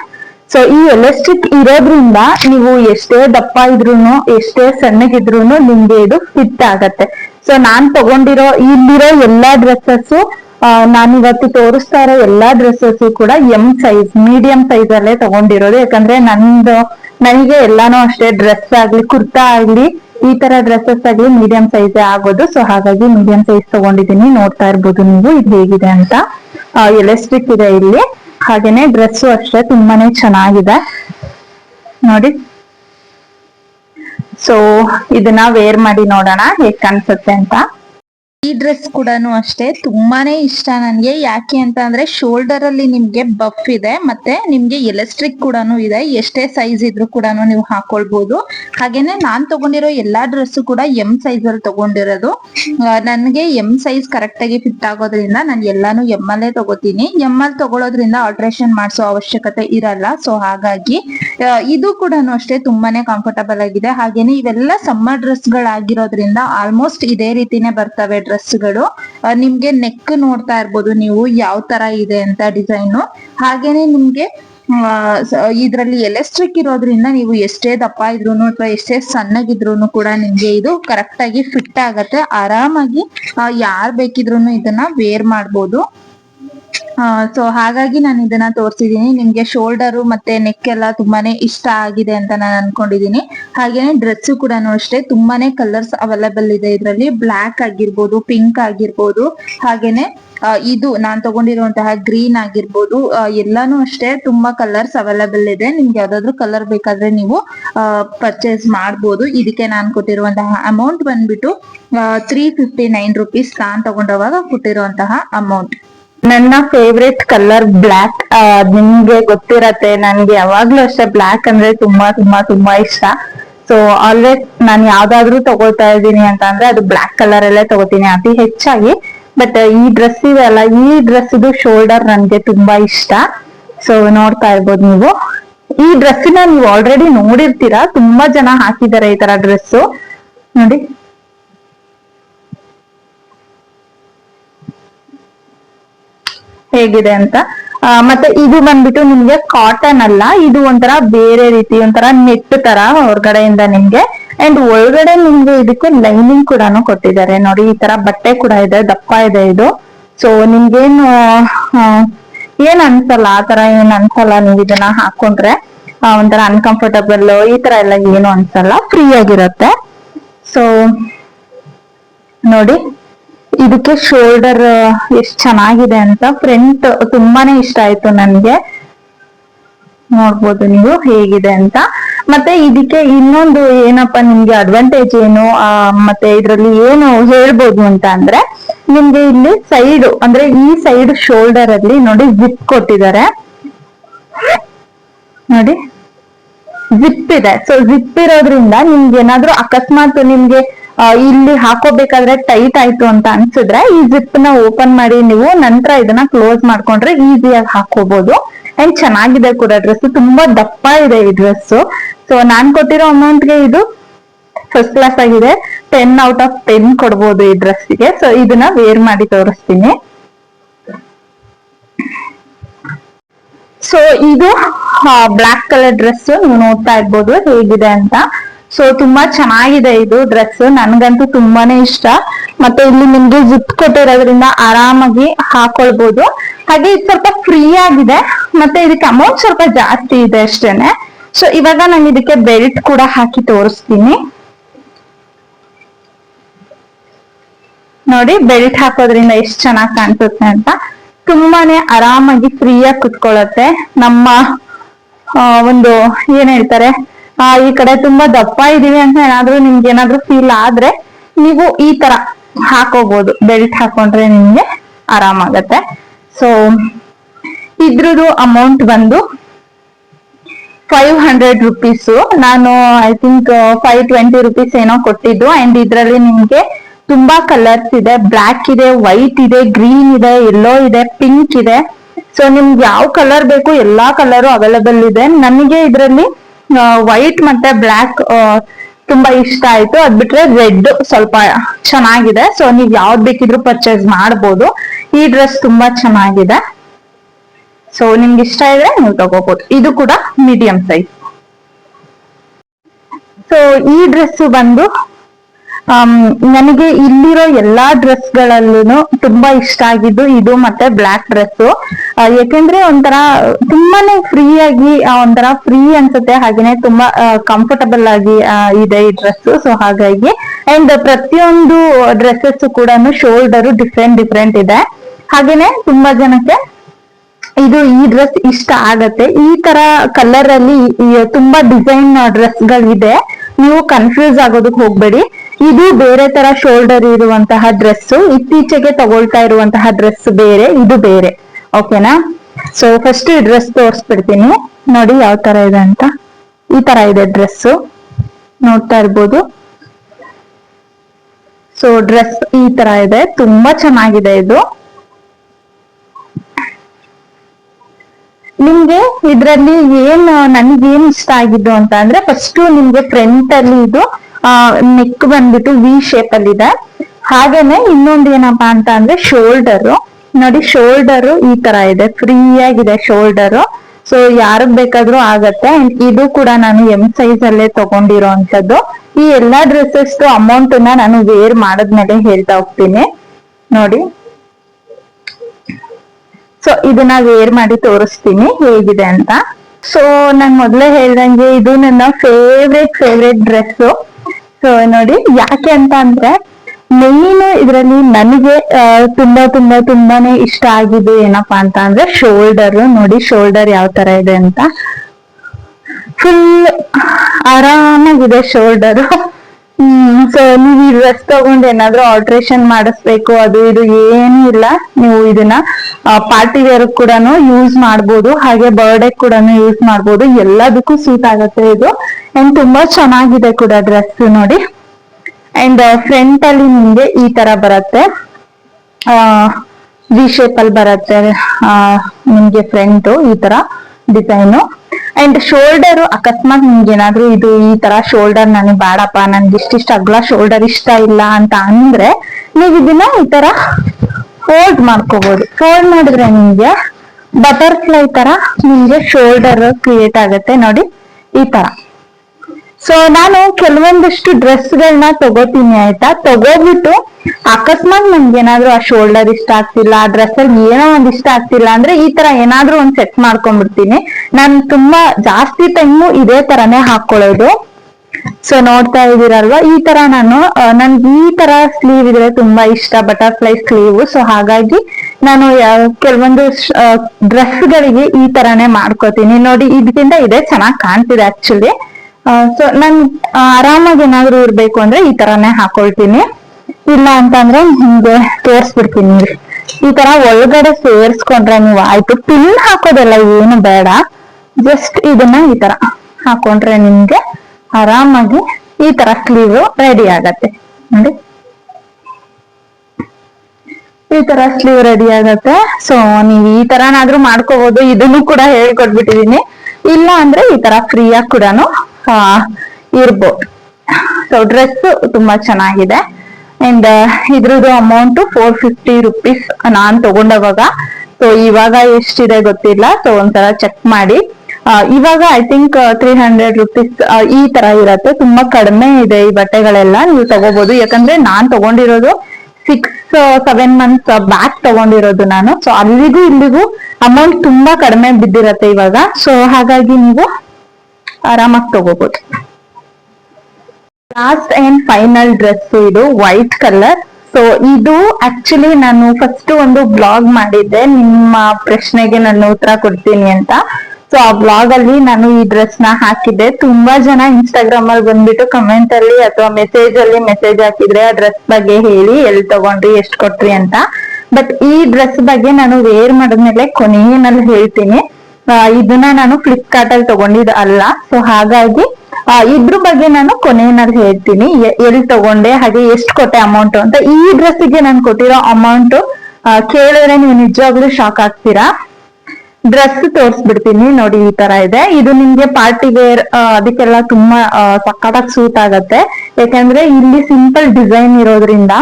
S1: ಸೊ ಈ ಎಲೆಸ್ಟ್ರಿಕ್ ಇರೋದ್ರಿಂದ ನೀವು ಎಷ್ಟೇ ದಪ್ಪ ಇದ್ರೂನು, ಎಷ್ಟೇ ಸಣ್ಣಗಿದ್ರೂನು ನಿಮ್ಗೆ ಇದು ಫಿಟ್ ಆಗತ್ತೆ. ಸೊ ನಾನ್ ತಗೊಂಡಿರೋ, ಇಲ್ಲಿರೋ ಎಲ್ಲಾ ಡ್ರೆಸ್ಸಸ್ ನಾನು ಇವತ್ತು ತೋರಿಸ್ತಾ ಇರೋ ಎಲ್ಲಾ ಡ್ರೆಸ್ಸಸ್ ಕೂಡ ಎಂ ಸೈಜ್ ಮೀಡಿಯಂ ಸೈಜ್ ಅಲ್ಲೇ ತಗೊಂಡಿರೋದು. ಯಾಕಂದ್ರೆ ನಂದು ನನಗೆ ಎಲ್ಲಾನು ಅಷ್ಟೇ ಡ್ರೆಸ್ ಆಗ್ಲಿ, ಕುರ್ತಾ ಆಗ್ಲಿ, ಈ ತರ ಡ್ರೆಸ್ಸಸ್ ಆಗ್ಲಿ ಮೀಡಿಯಂ ಸೈಜ್ ಆಗೋದು. ಸೊ ಹಾಗಾಗಿ ಮೀಡಿಯಂ ಸೈಜ್ ತಗೊಂಡಿದ್ದೀನಿ. ನೋಡ್ತಾ ಇರ್ಬೋದು ನೀವು ಇದು ಹೇಗಿದೆ ಅಂತ. ಎಲೆಸ್ಟ್ರಿಕ್ ಇದೆ ಇಲ್ಲಿ. ಹಾಗೇನೆ ಡ್ರೆಸ್ಸು ಅಷ್ಟೇ, ತುಂಬಾನೇ ಚೆನ್ನಾಗಿದೆ. ನೋಡಿ. ಸೊ ಇದನ್ನ ವೇರ್ ಮಾಡಿ ನೋಡೋಣ, ಹೇಗ್ ಕಾಣಿಸುತ್ತೆ ಅಂತ. ಈ ಡ್ರೆಸ್ ಕೂಡ ಅಷ್ಟೇ, ತುಂಬಾನೇ ಇಷ್ಟ ನನಗೆ. ಯಾಕೆ ಅಂತ ಅಂದ್ರೆ ಶೋಲ್ಡರ್ ಅಲ್ಲಿ ನಿಮ್ಗೆ ಬಫ್ ಇದೆ, ಮತ್ತೆ ನಿಮ್ಗೆ ಎಲೆಸ್ಟ್ರಿಕ್ ಕೂಡ ಇದೆ. ಎಷ್ಟೇ ಸೈಜ್ ಇದ್ರೂ ಕೂಡ ನೀವು ಹಾಕೊಳ್ಬಹುದು ಹಾಗೇನೆ ನಾನ್ ತಗೊಂಡಿರೋ ಎಲ್ಲಾ ಡ್ರೆಸ್ ಕೂಡ ಎಂ ಸೈಜ್ ಅಲ್ಲಿ ತಗೊಂಡಿರೋದು. ನನ್ಗೆ ಎಂ ಸೈಜ್ ಕರೆಕ್ಟ್ ಆಗಿ ಫಿಟ್ ಆಗೋದ್ರಿಂದ ನಾನು ಎಲ್ಲಾನು ಎಂ ಅಲ್ಲೇ ತಗೋತೀನಿ. ಎಂ ಅಲ್ಲಿ ತಗೊಳೋದ್ರಿಂದ ಆಲ್ಟ್ರೇಷನ್ ಮಾಡಿಸೋ ಅವಶ್ಯಕತೆ ಇರಲ್ಲ. ಸೊ ಹಾಗಾಗಿ ಇದು ಕೂಡ ಅಷ್ಟೇ ತುಂಬಾನೇ ಕಂಫರ್ಟಬಲ್ ಆಗಿದೆ. ಹಾಗೇನೆ ಇವೆಲ್ಲ ಸಮ್ಮರ್ ಡ್ರೆಸ್ ಗಳಾಗಿರೋದ್ರಿಂದ ಆಲ್ಮೋಸ್ಟ್ ಇದೇ ರೀತಿನೇ ಬರ್ತವೆ ಡ್ರೆಸ್ಗಳು ನಿಮ್ಗೆ ನೆಕ್ ನೋಡ್ತಾ ಇರ್ಬೋದು ನೀವು, ಯಾವ ತರ ಇದೆ ಅಂತ ಡಿಸೈನ್ ಹಾಗೇನೆ ನಿಮ್ಗೆ ಇದರಲ್ಲಿ ಎಲೆಸ್ಟ್ರಿಕ್ ಇರೋದ್ರಿಂದ ನೀವು ಎಷ್ಟೇ ದಪ್ಪ ಇದ್ರು ಅಥವಾ ಎಷ್ಟೇ ಸಣ್ಣಗಿದ್ರು ಕೂಡ ನಿಮ್ಗೆ ಇದು ಕರೆಕ್ಟ್ ಆಗಿ ಫಿಟ್ ಆಗತ್ತೆ. ಆರಾಮಾಗಿ ಯಾರ್ ಬೇಕಿದ್ರು ಇದನ್ನ ವೇರ್ ಮಾಡ್ಬೋದು. ಸೊ ಹಾಗಾಗಿ ನಾನು ಇದನ್ನ ತೋರಿಸಿದೀನಿ. ನಿಮ್ಗೆ ಶೋಲ್ಡರ್ ಮತ್ತೆ ನೆಕ್ ಎಲ್ಲ ತುಂಬಾನೇ ಇಷ್ಟ ಆಗಿದೆ ಅಂತ ನಾನು ಅನ್ಕೊಂಡಿದೀನಿ. ಹಾಗೇನೆ ಡ್ರೆಸ್ ಕೂಡ ಅಷ್ಟೇ, ತುಂಬಾನೇ ಕಲರ್ಸ್ ಅವೈಲಬಲ್ ಇದೆ ಇದರಲ್ಲಿ. ಬ್ಲಾಕ್ ಆಗಿರ್ಬೋದು ಪಿಂಕ್ ಆಗಿರ್ಬೋದು, ಹಾಗೇನೆ ಇದು ನಾನ್ ತಗೊಂಡಿರುವಂತಹ ಗ್ರೀನ್ ಆಗಿರ್ಬೋದು ಎಲ್ಲಾನು ಅಷ್ಟೇ ತುಂಬಾ ಕಲರ್ಸ್ ಅವೈಲಬಲ್ ಇದೆ. ನಿಮ್ಗೆ ಯಾವ್ದಾದ್ರು ಕಲರ್ ಬೇಕಾದ್ರೆ ನೀವು ಪರ್ಚೇಸ್ ಮಾಡ್ಬೋದು. ಇದಕ್ಕೆ ನಾನು ಕೊಟ್ಟಿರುವಂತಹ ಅಮೌಂಟ್ ಬಂದ್ಬಿಟ್ಟು ತ್ರೀ ಫಿಫ್ಟಿ ನೈನ್ ರುಪೀಸ್ ನಾನ್ ತಗೊಂಡವಾಗ ಕೊಟ್ಟಿರುವಂತಹ ಅಮೌಂಟ್ ನನ್ನ ಫೇವ್ರೆಟ್ ಕಲರ್ ಬ್ಲಾಕ್ ನಿಮ್ಗೆ ಗೊತ್ತಿರತ್ತೆ, ನನ್ಗೆ ಯಾವಾಗ್ಲೂ ಅಷ್ಟೇ ಬ್ಲ್ಯಾಕ್ ಅಂದ್ರೆ ತುಂಬಾ ತುಂಬಾ ತುಂಬಾ ಇಷ್ಟ. ಸೊ ಆಲ್ವೇಸ್ ನಾನು ಯಾವ್ದಾದ್ರು ತಗೋತಾ ಇದ್ದೀನಿ ಅಂತ ಅಂದ್ರೆ ಅದು ಬ್ಲಾಕ್ ಕಲರ್ ಅಲ್ಲೇ ತಗೋತೀನಿ ಅತಿ ಹೆಚ್ಚಾಗಿ. ಬಟ್ ಈ ಡ್ರೆಸ್ ಇದೆಯಲ್ಲ ಈ ಡ್ರೆಸ್ ಇದು ಶೋಲ್ಡರ್ ನನ್ಗೆ ತುಂಬಾ ಇಷ್ಟ. ಸೊ ನೋಡ್ತಾ ಇರ್ಬೋದು ನೀವು. ಈ ಡ್ರೆಸ್ ನೀವು ಆಲ್ರೆಡಿ ನೋಡಿರ್ತೀರಾ? ತುಂಬಾ ಜನ ಹಾಕಿದ್ದಾರೆ ಈ ತರ ಡ್ರೆಸ್ ನೋಡಿ. ಹೇಗಿದೆ ಅಂತ. ಮತ್ತೆ ಇದು ಬಂದ್ಬಿಟ್ಟು ನಿಮ್ಗೆ ಕಾಟನ್ ಅಲ್ಲ, ಇದು ಒಂಥರ ಬೇರೆ ರೀತಿ, ಒಂಥರ ನೆಟ್ ತರ ಹೊರಗಡೆಯಿಂದ ನಿಮ್ಗೆ. ಅಂಡ್ ಒಳಗಡೆ ನಿಮ್ಗೆ ಇದಕ್ಕೆ ಲೈನಿಂಗ್ ಕೂಡ ಕೊಟ್ಟಿದ್ದಾರೆ. ನೋಡಿ, ಈ ತರ ಬಟ್ಟೆ ಕೂಡ ಇದೆ, ದಪ್ಪ ಇದೆ ಇದು. ಸೊ ನಿಮ್ಗೇನು ಏನು ಅನ್ಸಲ್ಲ, ಆ ತರ ಏನ್ ಅನ್ಸಲ್ಲ ನೀವು ಇದನ್ನ ಹಾಕೊಂಡ್ರೆ. ಒಂಥರ ಅನ್ಕಂಫರ್ಟಬಲ್ ಈ ತರ ಎಲ್ಲ ಏನು ಅನ್ಸಲ್ಲ ಫ್ರೀ ಆಗಿರುತ್ತೆ. ಸೊ ನೋಡಿ. ಇದಕ್ಕೆ ಶೋಲ್ಡರ್ ಎಷ್ಟು ಚೆನ್ನಾಗಿದೆ ಅಂತ ಫ್ರಂಟ್ ತುಂಬಾನೇ ಇಷ್ಟ ಆಯ್ತು ನನ್ಗೆ. ನೋಡ್ಬೋದು ನೀವು ಹೇಗಿದೆ ಅಂತ. ಮತ್ತೆ ಇದಕ್ಕೆ ಇನ್ನೊಂದು ಏನಪ್ಪಾ, ನಿಮ್ಗೆ ಅಡ್ವಾಂಟೇಜ್ ಏನು? ಮತ್ತೆ ಇದ್ರಲ್ಲಿ ಏನು ಹೇಳ್ಬೋದು ಅಂತ ಅಂದ್ರೆ, ನಿಮ್ಗೆ ಇಲ್ಲಿ ಸೈಡ್ ಅಂದ್ರೆ ಈ ಸೈಡ್ ಶೋಲ್ಡರ್ ಅಲ್ಲಿ ನೋಡಿ ಜಿಪ್ ಕೊಟ್ಟಿದ್ದಾರೆ. ನೋಡಿ. ಜಿಪ್ ಇದೆ. ಸೊ ಜಿಪ್ ಇರೋದ್ರಿಂದ ನಿಮ್ಗೆ ಏನಾದ್ರೂ ಅಕಸ್ಮಾತ್ ನಿಮ್ಗೆ ಇಲ್ಲಿ ಹಾಕೋಬೇಕಾದ್ರೆ ಟೈಟ್ ಆಯ್ತು ಅಂತ ಅನ್ಸಿದ್ರೆ ಈ ಜಿಪ್ನ ಓಪನ್ ಮಾಡಿ ನೀವು ನಂತರ ಇದನ್ನ ಕ್ಲೋಸ್ ಮಾಡ್ಕೊಂಡ್ರೆ ಈಸಿಯಾಗಿ ಹಾಕೋಬಹುದು ಅಂಡ್ ಚೆನ್ನಾಗಿದೆ ಕೂಡ ಡ್ರೆಸ್ ತುಂಬಾ ದಪ್ಪ ಇದೆ ಈ ಡ್ರೆಸ್ ಸೊ ನಾನ್ ಕೊಟ್ಟಿರೋ ಅಮೌಂಟ್ಗೆ ಇದು ಫಸ್ಟ್ ಕ್ಲಾಸ್ ಆಗಿದೆ. ಟೆನ್ ಔಟ್ ಆಫ್ ಟೆನ್ ಕೊಡ್ಬೋದು ಈ ಡ್ರೆಸ್ಗೆ ಸೊ ಇದನ್ನ ವೇರ್ ಮಾಡಿ ತೋರಿಸ್ತೀನಿ. ಸೊ ಇದು ಬ್ಲಾಕ್ ಕಲರ್ ಡ್ರೆಸ್ ನೀವು ನೋಡ್ತಾ ಇರ್ಬೋದು, ಹೇಗಿದೆ ಅಂತ. ಸೊ ತುಂಬಾ ಚೆನ್ನಾಗಿದೆ ಇದು ಡ್ರೆಸ್ ನನ್ಗಂತೂ ತುಂಬಾನೇ ಇಷ್ಟ. ಮತ್ತೆ ಇಲ್ಲಿ ನಿಮ್ಗೆ ಜಿಪ್ ಕೊಟ್ಟಿರೋದ್ರಿಂದ ಆರಾಮಾಗಿ ಹಾಕೊಳ್ಬಹುದು ಹಾಗೆ ಇದು ಸ್ವಲ್ಪ ಫ್ರೀ ಆಗಿದೆ. ಮತ್ತೆ ಇದಕ್ಕೆ ಅಮೌಂಟ್ ಸ್ವಲ್ಪ ಜಾಸ್ತಿ ಇದೆ ಅಷ್ಟೇನೆ. ಸೊ ಇವಾಗ ನಾನು ಇದಕ್ಕೆ ಬೆಲ್ಟ್ ಕೂಡ ಹಾಕಿ ತೋರಿಸ್ತೀನಿ. ನೋಡಿ ಬೆಲ್ಟ್ ಹಾಕೋದ್ರಿಂದ ಎಷ್ಟು ಚೆನ್ನಾಗಿ ಕಾಣಿಸುತ್ತೆ ಅಂತ. ತುಂಬಾನೇ ಆರಾಮಾಗಿ ಫ್ರೀಯಾಗಿ ಕುತ್ಕೊಳ್ಳುತ್ತೆ ನಮ್ಮ ಒಂದು ಏನ್ ಹೇಳ್ತಾರೆ, ಆ, ಈ ಕಡೆ ತುಂಬಾ ದಪ್ಪ ಇದೀವಿ ಅಂತ ಏನಾದ್ರು ನಿಮ್ಗೆ ಏನಾದ್ರೂ ಫೀಲ್ ಆದ್ರೆ ನೀವು ಈ ತರ ಹಾಕೋಬಹುದು ಬೆಲ್ಟ್ ಹಾಕೊಂಡ್ರೆ ನಿಮ್ಗೆ ಆರಾಮಾಗತ್ತೆ. ಸೊ ಇದ್ರದ್ದು ಅಮೌಂಟ್ ಬಂದು ಫೈವ್ ಹಂಡ್ರೆಡ್ ರುಪೀಸ್ ನಾನು I think five twenty rupees ಏನೋ ಕೊಟ್ಟಿದ್ದು. ಅಂಡ್ ಇದ್ರಲ್ಲಿ ನಿಮ್ಗೆ ತುಂಬಾ ಕಲರ್ಸ್ ಇದೆ. ಬ್ಲಾಕ್ ಇದೆ ವೈಟ್ ಇದೆ ಗ್ರೀನ್ ಇದೆ ಯೆಲ್ಲೋ ಇದೆ ಪಿಂಕ್ ಇದೆ. ಸೊ ನಿಮ್ಗೆ ಯಾವ ಕಲರ್ ಬೇಕು ಎಲ್ಲಾ ಕಲರು ಅವೈಲಬಲ್ ಇದೆ. ನನಗೆ ಇದರಲ್ಲಿ ವೈಟ್ ಮತ್ತೆ ಬ್ಲಾಕ್ ತುಂಬಾ ಇಷ್ಟ ಆಯ್ತು. ಅದ್ ಬಿಟ್ರೆ ರೆಡ್ ಸ್ವಲ್ಪ ಚೆನ್ನಾಗಿದೆ. ಸೊ ನೀವ್ ಯಾವ್ದ್ ಬೇಕಿದ್ರು ಪರ್ಚೇಸ್ ಮಾಡ್ಬೋದು. ಈ ಡ್ರೆಸ್ ತುಂಬಾ ಚೆನ್ನಾಗಿದೆ. ಸೊ ನಿಮ್ಗೆ ಇಷ್ಟ ಇದ್ರೆ ನೀವು ತಗೋಬಹುದು ಇದು ಕೂಡ ಮೀಡಿಯಂ ಸೈಜ್ ಸೊ ಈ ಡ್ರೆಸ್ ಬಂದು ನನಗೆ ಇಲ್ಲಿರೋ ಎಲ್ಲಾ ಡ್ರೆಸ್ ಗಳಲ್ಲೂ ತುಂಬಾ ಇಷ್ಟ ಆಗಿದ್ದು ಇದು ಮತ್ತೆ ಬ್ಲಾಕ್ ಡ್ರೆಸ್ ಯಾಕೆಂದ್ರೆ ಒಂಥರ ತುಂಬಾನೇ ಫ್ರೀ ಆಗಿ ಒಂಥರ ಫ್ರೀ ಅನ್ಸುತ್ತೆ. ಹಾಗೇನೆ ತುಂಬಾ ಕಂಫರ್ಟಬಲ್ ಆಗಿ ಇದೆ ಈ ಡ್ರೆಸ್ ಸೊ ಹಾಗಾಗಿ ಅಂಡ್ ಪ್ರತಿಯೊಂದು ಡ್ರೆಸ್ಸಸ್ ಕೂಡ ಶೋಲ್ಡರ್ ಡಿಫ್ರೆಂಟ್ ಡಿಫ್ರೆಂಟ್ ಇದೆ. ಹಾಗೇನೆ ತುಂಬಾ ಜನಕ್ಕೆ ಇದು ಈ ಡ್ರೆಸ್ ಇಷ್ಟ ಆಗತ್ತೆ. ಈ ತರ ಕಲರ್ ಅಲ್ಲಿ ತುಂಬಾ ಡಿಸೈನ್ ಡ್ರೆಸ್ ಗಳಿದೆ ನೀವು ಕನ್ಫ್ಯೂಸ್ ಆಗೋದಕ್ಕೆ ಹೋಗ್ಬೇಡಿ. ಇದು ಬೇರೆ ತರ ಶೋಲ್ಡರ್ ಇರುವಂತಹ ಡ್ರೆಸ್ ಇತ್ತೀಚೆಗೆ ತಗೊಳ್ತಾ ಇರುವಂತಹ ಡ್ರೆಸ್ ಬೇರೆ, ಇದು ಬೇರೆ. ಓಕೆನಾ ಸೊ ಫಸ್ಟ್ ಈ ಡ್ರೆಸ್ ತೋರಿಸ್ಬಿಡ್ತೀನಿ. ನೋಡಿ ಯಾವ ತರ ಇದೆ ಅಂತ. ಈ ತರ ಇದೆ ಡ್ರೆಸ್ ನೋಡ್ತಾ ಇರ್ಬೋದು. ಸೊ ಡ್ರೆಸ್ ಈ ತರ ಇದೆ. ತುಂಬಾ ಚೆನ್ನಾಗಿದೆ ಇದು. ನಿಮ್ಗೆ ಇದ್ರಲ್ಲಿ ಏನ್ ನನ್ಗೆ ಏನ್ ಇಷ್ಟ ಆಗಿದ್ದು ಅಂತ ಅಂದ್ರೆ ಫಸ್ಟ್ ನಿಮ್ಗೆ ಫ್ರಂಟ್ ಅಲ್ಲಿ ಇದು ನೆಕ್ ಬಂದ್ಬಿಟ್ಟು ವಿ ಶೇಪ್ ಅಲ್ಲಿ ಇದೆ ಹಾಗೇನೆ ಇನ್ನೊಂದು ಏನಪ್ಪಾ ಅಂತ ಅಂದ್ರೆ ಶೋಲ್ಡರ್ ನೋಡಿ ಶೋಲ್ಡರ್ ಈ ತರ ಇದೆ. ಫ್ರೀ ಆಗಿದೆ ಶೋಲ್ಡರ್ ಸೊ ಯಾರಿಗ್ ಬೇಕಾದ್ರೂ ಆಗತ್ತೆ. ಇದು ಕೂಡ ನಾನು ಎಂ ಸೈಜ್ ಅಲ್ಲೇ ತಗೊಂಡಿರೋಂಥದ್ದು ಈ ಎಲ್ಲಾ ಡ್ರೆಸ್ಸಸ್ ಅಮೌಂಟ್ನ ನಾನು ವೇರ್ ಮಾಡದ್ಮೇಲೆ ಹೇಳ್ತಾ ಹೋಗ್ತೀನಿ. ನೋಡಿ. ಸೊ ಇದನ್ನ ವೇರ್ ಮಾಡಿ ತೋರಿಸ್ತೀನಿ ಹೇಗಿದೆ ಅಂತ. ಸೊ ನಾನ್ ಮೊದ್ಲೇ ಹೇಳ್ದಂಗೆ ಇದು ನನ್ನ ಫೇವ್ರೆಟ್ ಫೇವ್ರೆಟ್ ಡ್ರೆಸ್ ಸೊ ನೋಡಿ, ಯಾಕೆ ಅಂತ ಅಂದ್ರೆ ಮೇನ್ ಇದರಲ್ಲಿ ನನಗೆ ತುಂಬಾ ತುಂಬಾ, ತುಂಬಾನೇ ಇಷ್ಟ ಆಗಿದೆ ಏನಪ್ಪಾ ಅಂತ ಅಂದ್ರೆ ಶೋಲ್ಡರ್ ನೋಡಿ ಶೋಲ್ಡರ್ ಯಾವ ತರ ಇದೆ ಅಂತ. ಫುಲ್ ಆರಾಮಾಗಿದೆ ಶೋಲ್ಡರ್ ಹ್ಮ್ ಸೊ ನೀವು ಈ ಡ್ರೆಸ್ ತಗೊಂಡು ಏನಾದ್ರೂ ಆಲ್ಟ್ರೇಷನ್ ಮಾಡಿಸ್ಬೇಕು, ಅದು ಇದು ಏನು ಇಲ್ಲ. ನೀವು ಇದನ್ನ ಪಾರ್ಟಿ ವೇರ್ ಕೂಡ ಯೂಸ್ ಮಾಡ್ಬೋದು, ಹಾಗೆ ಬರ್ಡೇ ಕೂಡ ಯೂಸ್ ಮಾಡ್ಬೋದು. ಎಲ್ಲದಕ್ಕೂ ಸೂಟ್ ಆಗುತ್ತೆ ಇದು. ಅಂಡ್ ತುಂಬಾ ಚೆನ್ನಾಗಿದೆ ಕೂಡ ಡ್ರೆಸ್ ನೋಡಿ. ಅಂಡ್ ಫ್ರಂಟ್ ಅಲ್ಲಿ ನಿಮ್ಗೆ ಈ ತರ ಬರುತ್ತೆ. ವಿ ಶೇಪ್ ಅಲ್ಲಿ ಬರುತ್ತೆ. ನಿಮ್ಗೆ ಫ್ರಂಟ್ ಈ ತರ. ಡಿಸೈನು ಅಂಡ್ ಶೋಲ್ಡರ್ ಅಕಸ್ಮಾತ್ ನಿಮ್ಗೆ ಏನಾದ್ರು ಇದು ಈ ತರ ಶೋಲ್ಡರ್ ನನಗೆ ಬೇಡಪ್ಪ ನನ್ಗೆ ಇಷ್ಟಿಷ್ಟ ಅಗ್ಲ ಶೋಲ್ಡರ್ ಇಷ್ಟ ಇಲ್ಲ ಅಂತ ಅಂದ್ರೆ ನೀವು ಇದನ್ನ ಈ ತರ ಫೋಲ್ಡ್ ಮಾಡ್ಕೋಬಹುದು ಫೋಲ್ಡ್ ಮಾಡಿದ್ರೆ ನಿಮ್ಗೆ ಬಟರ್ಫ್ಲೈ ತರ ನಿಮ್ಗೆ ಶೋಲ್ಡರ್ ಕ್ರಿಯೇಟ್ ಆಗುತ್ತೆ ನೋಡಿ ಈ ತರ. ಸೊ ನಾನು ಕೆಲವೊಂದಿಷ್ಟು ಡ್ರೆಸ್ ಗಳನ್ನ ತಗೋತೀನಿ ಆಯ್ತಾ? ತಗೋಬಿಟ್ಟು ಅಕಸ್ಮಾತ್ ನಮ್ಗೆ ಏನಾದ್ರು ಆ ಶೋಲ್ಡರ್ ಇಷ್ಟ ಆಗ್ತಿಲ್ಲ, ಆ ಡ್ರೆಸ್ ಅಲ್ಲಿ ಏನೋ ಒಂದ್ ಇಷ್ಟ ಆಗ್ತಿಲ್ಲ ಅಂದ್ರೆ ಈ ತರ ಏನಾದ್ರೂ ಒಂದ್ ಸೆಟ್ ಮಾಡ್ಕೊಂಡ್ಬಿಡ್ತೀನಿ. ನಾನು ತುಂಬಾ ಜಾಸ್ತಿ ಟೈಮು ಇದೇ ತರಾನೇ ಹಾಕೊಳ್ಳೋದು. ಸೊ ನೋಡ್ತಾ ಇದೀರಲ್ವಾ ಈ ತರ ನಾನು ನನ್ಗೆ ಈ ತರ ಸ್ಲೀವ್ ಇದ್ರೆ ತುಂಬಾ ಇಷ್ಟ ಬಟರ್ಫ್ಲೈ ಸ್ಲೀವ್ ಸೊ ಹಾಗಾಗಿ ನಾನು ಕೆಲವೊಂದು ಡ್ರೆಸ್ ಗಳಿಗೆ ಈ ತರಾನೇ ಮಾಡ್ಕೋತೀನಿ. ನೋಡಿ ಇದಕ್ಕಿಂತ ಇದೇ ಚೆನ್ನಾಗಿ ಕಾಣ್ತಿದೆ ಆಕ್ಚುಲಿ ಸೊ ನನ್ ಆರಾಮಾಗಿ ಏನಾದ್ರು ಇರ್ಬೇಕು ಅಂದ್ರೆ ಈ ತರಾನೇ ಹಾಕೊಳ್ತೀನಿ. ಇಲ್ಲ ಅಂತಂದ್ರೆ ಹಿಂಗೆ ತೋರ್ಸ್ಬಿಡ್ತೀನಿ ಈ ತರ ಒಳಗಡೆ ಸೇರ್ಸ್ಕೊಂಡ್ರೆ ನೀವು ಆಯ್ತು. ಪಿನ್ ಹಾಕೋದೆಲ್ಲ ಏನು ಬೇಡ. ಜಸ್ಟ್ ಇದನ್ನ ಈ ತರ ಹಾಕೊಂಡ್ರೆ ನಿಮ್ಗೆ ಆರಾಮಾಗಿ ಈ ತರ ಸ್ಲೀವ್ ರೆಡಿ ಆಗತ್ತೆ. ನೋಡಿ. ಈ ತರ ಸ್ಲೀವ್ ರೆಡಿ ಆಗತ್ತೆ. ಸೊ ನೀವು ಈ ತರನಾದ್ರೂ ಮಾಡ್ಕೋಬಹುದು ಇದನ್ನು ಕೂಡ ಹೇಳ್ಕೊಟ್ಬಿಟ್ಟಿದೀನಿ. ಇಲ್ಲ ಅಂದ್ರೆ ಈ ತರ ಫ್ರೀಯಾಗಿ ಕೂಡಾನು ಕೂಡ ಇರ್ಬೋದು ಸೊ ಡ್ರೆಸ್ ತುಂಬಾ ಚೆನ್ನಾಗಿದೆ. ಅಂಡ್ ಇದ್ರದ್ದು ಅಮೌಂಟ್ ಫೋರ್ ಫಿಫ್ಟಿ ರುಪೀಸ್ ನಾನ್ ತಗೊಂಡವಾಗ. ಸೊ ಇವಾಗ ಎಷ್ಟಿದೆ ಗೊತ್ತಿಲ್ಲ. ಸೊ ಒಂದ್ಸಲ ಚೆಕ್ ಮಾಡಿ. ಇವಾಗ I think three hundred rupees ಈ ತರ ಇರತ್ತೆ. ತುಂಬಾ ಕಡಿಮೆ ಇದೆ ಈ ಬಟ್ಟೆಗಳೆಲ್ಲ. ನೀವು ತಗೋಬಹುದು ಯಾಕಂದ್ರೆ ನಾನ್ ತಗೊಂಡಿರೋದು ಸಿಕ್ಸ್ ಸೆವೆನ್ ಮಂತ್ಸ್ ಬ್ಯಾಕ್ ತಗೊಂಡಿರೋದು ನಾನು. ಸೊ ಅಲ್ಲಿಗೂ ಇಲ್ಲಿಗೂ ಅಮೌಂಟ್ ತುಂಬಾ ಕಡಿಮೆ ಬಿದ್ದಿರತ್ತೆ ಇವಾಗ. ಸೊ ಹಾಗಾಗಿ ನೀವು ಆರಾಮಾಗಿ ತಗೋಬಹುದು ಲಾಸ್ಟ್ ಅಂಡ್ ಫೈನಲ್ ಡ್ರೆಸ್ ಇದು ವೈಟ್ ಕಲರ್ ಸೊ ಇದು ಆಕ್ಚುಲಿ ನಾನು ಫಸ್ಟ್ ಒಂದು ಬ್ಲಾಗ್ ಮಾಡಿದ್ದೆ. ನಿಮ್ಮ ಪ್ರಶ್ನೆಗೆ ನಾನು ಉತ್ತರ ಕೊಡ್ತೀನಿ ಅಂತ. ಸೊ ಆ ಬ್ಲಾಗ್ ಅಲ್ಲಿ ನಾನು ಈ ಡ್ರೆಸ್ನ ಹಾಕಿದ್ದೆ. ತುಂಬಾ ಜನ ಇನ್ಸ್ಟಾಗ್ರಾಮ್ ಅಲ್ಲಿ ಬಂದ್ಬಿಟ್ಟು ಕಮೆಂಟ್ ಅಲ್ಲಿ ಅಥವಾ ಮೆಸೇಜ್ ಅಲ್ಲಿ ಮೆಸೇಜ್ ಹಾಕಿದ್ರೆ ಆ ಡ್ರೆಸ್ ಬಗ್ಗೆ ಹೇಳಿ ಎಲ್ಲಿ ತಗೊಂಡ್ರಿ, ಎಷ್ಟ್ ಕೊಟ್ರಿ ಅಂತ. ಬಟ್ ಈ ಡ್ರೆಸ್ ಬಗ್ಗೆ ನಾನು ವೇರ್ ಮಾಡಿದ್ಮೇಲೆ ಕೊನೆಯಲ್ಲಿ ಹೇಳ್ತೀನಿ. ಇದನ್ನ ನಾನು ಫ್ಲಿಪ್ಕಾರ್ಟ್ ಅಲ್ಲಿ ತಗೊಂಡಿದ್ ಅಲ್ಲ. ಸೊ ಹಾಗಾಗಿ ಇದ್ರ ಬಗ್ಗೆ ನಾನು ಕೊನೆಯಲ್ಲಿ ಹೇಳ್ತೀನಿ. ಎಲ್ಲಿ ತಗೊಂಡೆ, ಹಾಗೆ ಎಷ್ಟು ಕೊಟ್ಟೆ ಅಮೌಂಟ್ ಅಂತ. ಈ ಡ್ರೆಸ್ಸಿಗೆ ನಾನು ಕೊಟ್ಟಿರೋ ಅಮೌಂಟ್ ಕೇಳಿದ್ರೆ ನೀವು ನಿಜವಾಗ್ಲೂ ಶಾಕ್ ಆಗ್ತೀರಾ. ಡ್ರೆಸ್ ತೋರಿಸ್ಬಿಡ್ತೀನಿ ನೋಡಿ, ಈ ತರ ಇದೆ. ಇದು ನಿಮ್ಗೆ ಪಾರ್ಟಿ ವೇರ್ ಅದಕ್ಕೆಲ್ಲ ತುಂಬಾ ಸಕ್ಕತ್ತಾಗಿ ಸೂಟ್ ಆಗತ್ತೆ. ಯಾಕಂದ್ರೆ ಇಲ್ಲಿ ಸಿಂಪಲ್ ಡಿಸೈನ್ ಇರೋದ್ರಿಂದ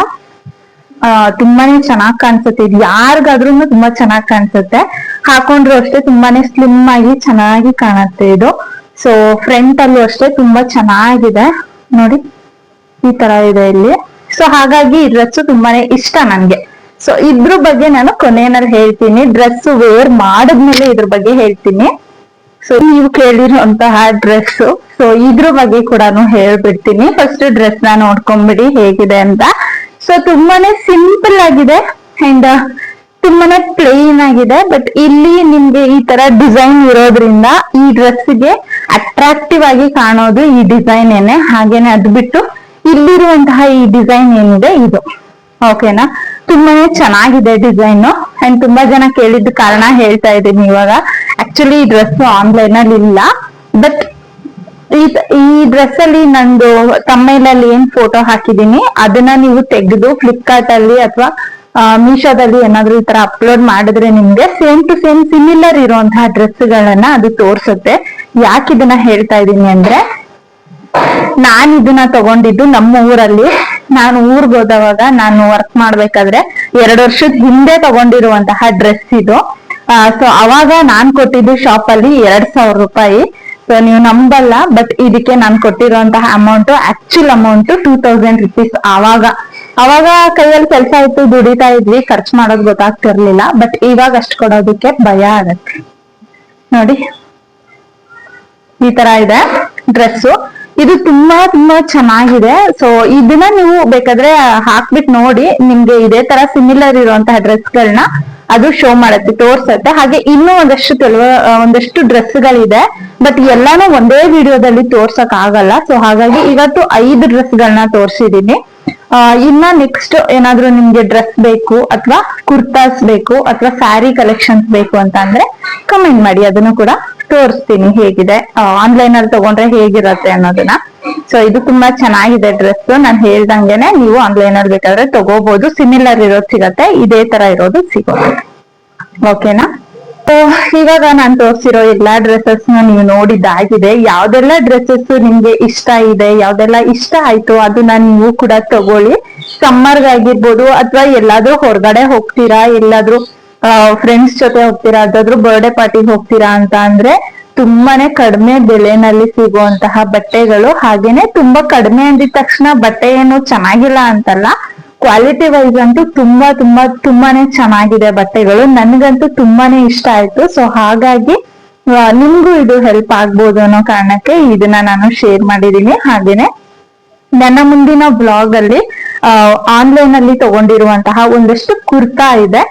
S1: ತುಂಬಾನೇ ಚೆನ್ನಾಗ್ ಕಾಣಿಸುತ್ತೆ. ಇದು ಯಾರಿಗಾದ್ರೂ ತುಂಬಾ ಚೆನ್ನಾಗ್ ಕಾಣಿಸುತ್ತೆ. ಹಾಕೊಂಡ್ರು ಅಷ್ಟೇ ತುಂಬಾನೇ ಸ್ಲಿಮ್ ಆಗಿ ಚೆನ್ನಾಗಿ ಕಾಣುತ್ತೆ ಇದು. ಸೊ ಫ್ರಂಟ್ ಅಲ್ಲೂ ಅಷ್ಟೇ ತುಂಬಾ ಚೆನ್ನಾಗಿದೆ. ನೋಡಿ, ಈ ತರ ಇದೆ ಇಲ್ಲಿ. ಸೊ ಹಾಗಾಗಿ ಈ ಡ್ರೆಸ್ ತುಂಬಾನೇ ಇಷ್ಟ ನನ್ಗೆ. ಸೊ ಇದ್ರ ಬಗ್ಗೆ ನಾನು ಕೊನೆಯಲ್ಲಿ ಹೇಳ್ತೀನಿ. ಡ್ರೆಸ್ ವೇರ್ ಮಾಡಿದ್ಮೇಲೆ ಇದ್ರ ಬಗ್ಗೆ ಹೇಳ್ತೀನಿ. ಸೊ ನೀವು ಕೇಳಿರುವಂತಹ ಡ್ರೆಸ್ ಸೊ ಇದ್ರ ಬಗ್ಗೆ ಕೂಡ ಹೇಳ್ಬಿಡ್ತೀನಿ. ಫಸ್ಟ್ ಡ್ರೆಸ್ನ ನೋಡ್ಕೊಂಬಿಡಿ ಹೇಗಿದೆ ಅಂತ. ಸೊ ತುಂಬಾನೇ ಸಿಂಪಲ್ ಆಗಿದೆ ಅಂಡ್ ತುಂಬಾನೇ ಪ್ಲೇನ್ ಆಗಿದೆ. ಬಟ್ ಇಲ್ಲಿ ನಿಮ್ಗೆ ಈ ತರ ಡಿಸೈನ್ ಇರೋದ್ರಿಂದ ಈ ಡ್ರೆಸ್ಗೆ ಅಟ್ರಾಕ್ಟಿವ್ ಆಗಿ ಕಾಣೋದು ಈ ಡಿಸೈನ್ ಏನೆ. ಹಾಗೇನೆ ಅದ್ ಬಿಟ್ಟು ಇಲ್ಲಿರುವಂತಹ ಈ ಡಿಸೈನ್ ಏನಿದೆ ಇದು. ಓಕೆನಾ ತುಂಬಾನೇ ಚೆನ್ನಾಗಿದೆ ಡಿಸೈನ್ ಅಂಡ್ ತುಂಬಾ ಜನ ಕೇಳಿದ ಕಾರಣ ಹೇಳ್ತಾ ಇದ್ದೀನಿ ಇವಾಗ. ಆಕ್ಚುಲಿ ಈ ಡ್ರೆಸ್ ಆನ್ಲೈನ್ ಅಲ್ಲಿ ಇಲ್ಲ ಬಟ್ ಈ ಡ್ರೆಸ್ ಅಲ್ಲಿ ನಂದು ತಮ್ಮೈಲಲ್ಲಿ ಏನ್ ಫೋಟೋ ಹಾಕಿದೀನಿ ಅದನ್ನ ನೀವು ತೆಗೆದು ಫ್ಲಿಪ್ಕಾರ್ಟ್ ಅಲ್ಲಿ ಅಥವಾ ಮೀಶೋದಲ್ಲಿ ಏನಾದ್ರು ಈ ತರ ಅಪ್ಲೋಡ್ ಮಾಡಿದ್ರೆ ನಿಮ್ಗೆ ಸೇಮ್ ಟು ಸೇಮ್ ಸಿಮಿಲರ್ ಇರುವಂತಹ ಡ್ರೆಸ್ ಗಳನ್ನ ಅದು ತೋರ್ಸುತ್ತೆ. ಯಾಕೆ ಇದನ್ನ ಹೇಳ್ತಾ ಇದ್ದೀನಿ ಅಂದ್ರೆ, ನಾನ್ ಇದನ್ನ ತಗೊಂಡಿದ್ದು ನಮ್ಮ ಊರಲ್ಲಿ. ನಾನು ಊರ್ಗ್ ಹೋದವಾಗ ನಾನು ವರ್ಕ್ ಮಾಡ್ಬೇಕಾದ್ರೆ ಎರಡು ವರ್ಷದ ಹಿಂದೆ ತಗೊಂಡಿರುವಂತಹ ಡ್ರೆಸ್ ಇದು. ಸೊ ಅವಾಗ ನಾನ್ ಕೊಟ್ಟಿದ್ದು ಶಾಪ್ ಅಲ್ಲಿ ಎರಡ್ ಸಾವಿರ ರೂಪಾಯಿ. ಸೊ ನೀವು ನಂಬಲ್ಲ ಬಟ್ ಇದಕ್ಕೆ ನಾನು ಕೊಟ್ಟಿರುವಂತಹ amount actual amount two thousand rupees ಆವಾಗ. ಅವಾಗ ಕೈಯಲ್ಲಿ ಕೆಲಸ ಇತ್ತು ದುಡಿತಾ ಇದ್ವಿ, ಖರ್ಚು ಮಾಡೋದು ಗೊತ್ತಾಗ್ತಿರ್ಲಿಲ್ಲ ಬಟ್ ಇವಾಗ ಅಷ್ಟು ಕೊಡೋದಕ್ಕೆ ಭಯ ಆಗತ್ತೆ. ನೋಡಿ, ಈ ತರ ಇದೆ. ಡ್ರೆಸ್ ಇದು ತುಂಬಾ ತುಂಬಾ ಚೆನ್ನಾಗಿದೆ. ಸೊ ಇದನ್ನ ನೀವು ಬೇಕಾದ್ರೆ ಹಾಕ್ಬಿಟ್ಟು ನೋಡಿ. ನಿಮ್ಗೆ ಇದೇ ತರ ಸಿಮಿಲರ್ ಇರುವಂತಹ ಡ್ರೆಸ್ ಗಳನ್ನ ಅದು ಶೋ ಮಾಡುತ್ತೆ, ತೋರ್ಸತ್ತೆ. ಹಾಗೆ ಇನ್ನೂ ಒಂದಷ್ಟು ಕೆಲವು ಒಂದಷ್ಟು ಡ್ರೆಸ್ ಗಳಿದೆ ಬಟ್ ಎಲ್ಲಾನು ಒಂದೇ ವಿಡಿಯೋದಲ್ಲಿ ತೋರ್ಸಕ್ ಆಗಲ್ಲ ಸೊ ಹಾಗಾಗಿ ಇವತ್ತು ಐದು ಡ್ರೆಸ್ ಗಳನ್ನ ತೋರ್ಸಿದೀನಿ ಇನ್ನ ನೆಕ್ಸ್ಟ್ ಏನಾದ್ರೂ ನಿಮ್ಗೆ ಡ್ರೆಸ್ ಬೇಕು ಅಥವಾ ಕುರ್ತಾಸ್ ಬೇಕು ಅಥವಾ ಸ್ಯಾರಿ ಕಲೆಕ್ಷನ್ಸ್ ಬೇಕು ಅಂತ ಅಂದ್ರೆ ಕಮೆಂಟ್ ಮಾಡಿ. ಅದನ್ನು ಕೂಡ ತೋರಿಸ್ತೀನಿ ಹೇಗಿದೆ. ಆನ್ಲೈನ್ ಅಲ್ಲಿ ತಗೊಂಡ್ರೆ ಹೇಗಿರತ್ತೆ ಅನ್ನೋದನ್ನ. ಸೊ ಇದು ತುಂಬಾ ಚೆನ್ನಾಗಿದೆ ಡ್ರೆಸ್ ನಾನು ಹೇಳ್ದಂಗೆನೆ ನೀವು ಆನ್ಲೈನ್ ಅಲ್ಲಿ ಬೇಕಾದ್ರೆ ತಗೋಬಹುದು ಸಿಮಿಲರ್ ಇರೋದು ಸಿಗತ್ತೆ. ಇದೇ ತರ ಇರೋದು ಸಿಗುತ್ತೆ ಓಕೆನಾ ಇವಾಗ ನಾನು ತೋರಿಸಿರೋ ಎಲ್ಲಾ ಡ್ರೆಸ್ಸಸ್ ನೀವು ನೋಡಿದ್ದಾಗಿದೆ. ಯಾವ್ದೆಲ್ಲ ಡ್ರೆಸ್ಸಸ್ ನಿಮ್ಗೆ ಇಷ್ಟ ಇದೆ, ಯಾವ್ದೆಲ್ಲ ಇಷ್ಟ ಆಯ್ತು ಅದನ್ನ ನೀವು ಕೂಡ ತಗೊಳ್ಳಿ. ಸಮ್ಮರ್ಗ್ ಆಗಿರ್ಬೋದು ಅಥವಾ ಎಲ್ಲಾದ್ರೂ ಹೊರಗಡೆ ಹೋಗ್ತೀರಾ, ಎಲ್ಲಾದ್ರೂ ಫ್ರೆಂಡ್ಸ್ ಜೊತೆ ಹೋಗ್ತೀರಾ? ಅದಾದ್ರೂ ಬರ್ಡೇ ಪಾರ್ಟಿಗೆ ಹೋಗ್ತೀರಾ ಅಂತ ಅಂದ್ರೆ ತುಂಬಾನೇ ಕಡಿಮೆ ಬೆಲೆನಲ್ಲಿ ಸಿಗುವಂತಹ ಬಟ್ಟೆಗಳು ಹಾಗೇನೆ ತುಂಬಾ ಕಡಿಮೆ ಅಂದಿದ ತಕ್ಷಣ ಬಟ್ಟೆ ಏನು ಚೆನ್ನಾಗಿಲ್ಲ ಅಂತಲ್ಲ ಕ್ವಾಲಿಟಿ ವೈಸ್ ಅಂತೂ ತುಂಬಾ ತುಂಬಾ, ತುಂಬಾನೇ ಚೆನ್ನಾಗಿದೆ ಬಟ್ಟೆಗಳು. ನನ್ಗಂತೂ ತುಂಬಾನೇ ಇಷ್ಟ ಆಯ್ತು. ಸೊ ಹಾಗಾಗಿ ನಿಮ್ಗೂ ಇದು ಹೆಲ್ಪ್ ಆಗ್ಬೋದು ಅನ್ನೋ ಕಾರಣಕ್ಕೆ ಇದನ್ನ ನಾನು ಶೇರ್ ಮಾಡಿದೀನಿ ಹಾಗೇನೆ ನನ್ನ ಮುಂದಿನ ಬ್ಲಾಗ್ ಅಲ್ಲಿ ಆನ್ಲೈನ್ ಅಲ್ಲಿ ತಗೊಂಡಿರುವಂತಹ ಒಂದಷ್ಟು ಕುರ್ತಾ ಇದೆ.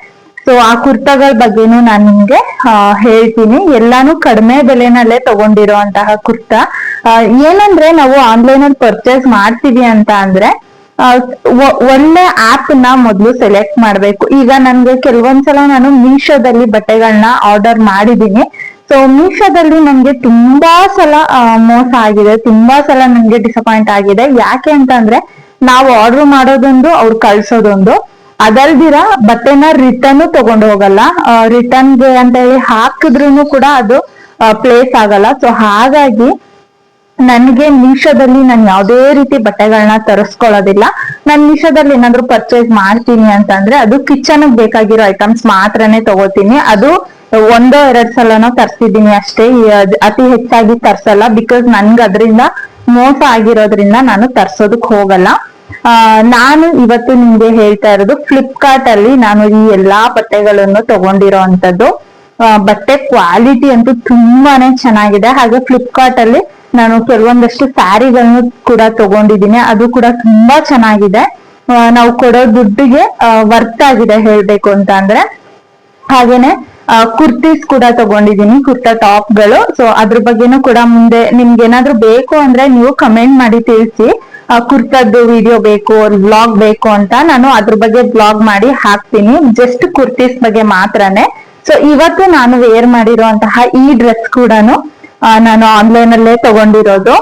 S1: ಸೊ ಆ ಕುರ್ತಾಗಳ ಬಗ್ಗೆನೂ ನಾನು ನಿಮ್ಗೆ ಹೇಳ್ತೀನಿ. ಎಲ್ಲಾನು ಕಡಿಮೆ ಬೆಲೆನಲ್ಲೇ ತಗೊಂಡಿರುವಂತಹ ಕುರ್ತಾ. ಆ, ಏನಂದ್ರೆ ನಾವು ಆನ್ಲೈನ್ ಅಲ್ಲಿ ಪರ್ಚೇಸ್ ಮಾಡ್ತೀವಿ ಅಂತ ಅಂದ್ರೆ ಒಳ್ಳೆ ಆಪ್ನ ಮೊದಲು ಸೆಲೆಕ್ಟ್ ಮಾಡ್ಬೇಕು. ಈಗ ನನ್ಗೆ ಕೆಲವೊಂದ್ಸಲ ನಾನು ಮೀಶೋದಲ್ಲಿ ಬಟ್ಟೆಗಳನ್ನ ಆರ್ಡರ್ ಮಾಡಿದೀನಿ ಸೊ ಮೀಶೋದಲ್ಲಿ ನನ್ಗೆ ತುಂಬಾ ಸಲ ಮೋಸ ಆಗಿದೆ. ತುಂಬಾ ಸಲ ನನ್ಗೆ ಡಿಸಪಾಯಿಂಟ್ ಆಗಿದೆ. ಯಾಕೆ ಅಂತಂದ್ರೆ ನಾವು ಆರ್ಡರ್ ಮಾಡೋದೊಂದು ಅವ್ರು ಕಳ್ಸೋದೊಂದು. ಅದಲ್ದಿರ ಬಟ್ಟೆನ ರಿಟರ್ನ್ ತಗೊಂಡು ಹೋಗಲ್ಲ. ರಿಟರ್ನ್ಗೆ ಅಂತ ಹೇಳಿ ಹಾಕಿದ್ರು ಕೂಡ ಅದು ಪ್ಲೇಸ್ ಆಗಲ್ಲ. ಸೊ ಹಾಗಾಗಿ ನನ್ಗೆ ಮೀಶೋದಲ್ಲಿ ನಾನು ಯಾವುದೇ ರೀತಿ ಬಟ್ಟೆಗಳನ್ನ ತರಿಸ್ಕೊಳ್ಳೋದಿಲ್ಲ. ನಾನು ಮೀಶೋದಲ್ಲಿ ಏನಾದ್ರು ಪರ್ಚೇಸ್ ಮಾಡ್ತೀನಿ ಅಂತಂದ್ರೆ ಅದು ಕಿಚನ್ ಬೇಕಾಗಿರೋ ಐಟಮ್ಸ್ ಮಾತ್ರನೇ ತಗೋತೀನಿ. ಅದು ಒಂದೋ ಎರಡ್ ಸಲನೋ ತರ್ಸಿದೀನಿ ಅಷ್ಟೇ. ಅತಿ ಹೆಚ್ಚಾಗಿ ತರ್ಸಲ್ಲ. ಬಿಕಾಸ್ ನನ್ಗೆ ಅದರಿಂದ ಮೋಸ ಆಗಿರೋದ್ರಿಂದ ನಾನು ತರ್ಸೋದಕ್ ಹೋಗಲ್ಲ. ನಾನು ಇವತ್ತು ನಿಮ್ಗೆ ಹೇಳ್ತಾ ಇರೋದು ಫ್ಲಿಪ್ಕಾರ್ಟ್ ಅಲ್ಲಿ ನಾನು ಈ ಎಲ್ಲಾ ಬಟ್ಟೆಗಳನ್ನು ತಗೊಂಡಿರೋ ಅಂತದ್ದು ಬಟ್ಟೆ ಕ್ವಾಲಿಟಿ ಅಂತೂ ತುಂಬಾನೇ ಚೆನ್ನಾಗಿದೆ. ಹಾಗೆ ಫ್ಲಿಪ್ಕಾರ್ಟ್ ಅಲ್ಲಿ ನಾನು ಕೆಲವೊಂದಷ್ಟು ಸ್ಯಾರಿಗಳನ್ನು ಕೂಡ ತಗೊಂಡಿದ್ದೀನಿ. ಅದು ಕೂಡ ತುಂಬಾ ಚೆನ್ನಾಗಿದೆ. ನಾವು ಕೊಡೋ ದುಡ್ಡಿಗೆ ವರ್ತ್ ಆಗಿದೆ ಹೇಳ್ಬೇಕು ಅಂತ ಅಂದ್ರೆ. ಹಾಗೇನೆ ಕುರ್ತೀಸ್ ಕೂಡ ತಗೊಂಡಿದ್ದೀನಿ ಕುರ್ತಾ ಟಾಪ್ಗಳು ಸೊ ಅದ್ರ ಬಗ್ಗೆನೂ ಕೂಡ ಮುಂದೆ ನಿಮ್ಗೆ ಏನಾದ್ರು ಬೇಕು ಅಂದ್ರೆ ನೀವು ಕಮೆಂಟ್ ಮಾಡಿ ತಿಳಿಸಿ. ಕುರ್ತಾದ್ದು ವಿಡಿಯೋ ಬೇಕು ವ್ಲಾಗ್ ಬೇಕು ಅಂತ ನಾನು ಅದ್ರ ಬಗ್ಗೆ ವ್ಲಾಗ್ ಮಾಡಿ ಹಾಕ್ತೀನಿ. ಜಸ್ಟ್ ಕುರ್ತೀಸ್ ಬಗ್ಗೆ ಮಾತ್ರನೇ. ಸೊ ಇವತ್ತು ನಾನು ವೇರ್ ಮಾಡಿರುವಂತಹ ಈ ಡ್ರೆಸ್ ಕೂಡ ನಾನು ಆನ್ಲೈನ್ ಅಲ್ಲೇ ತಗೊಂಡಿರೋದು.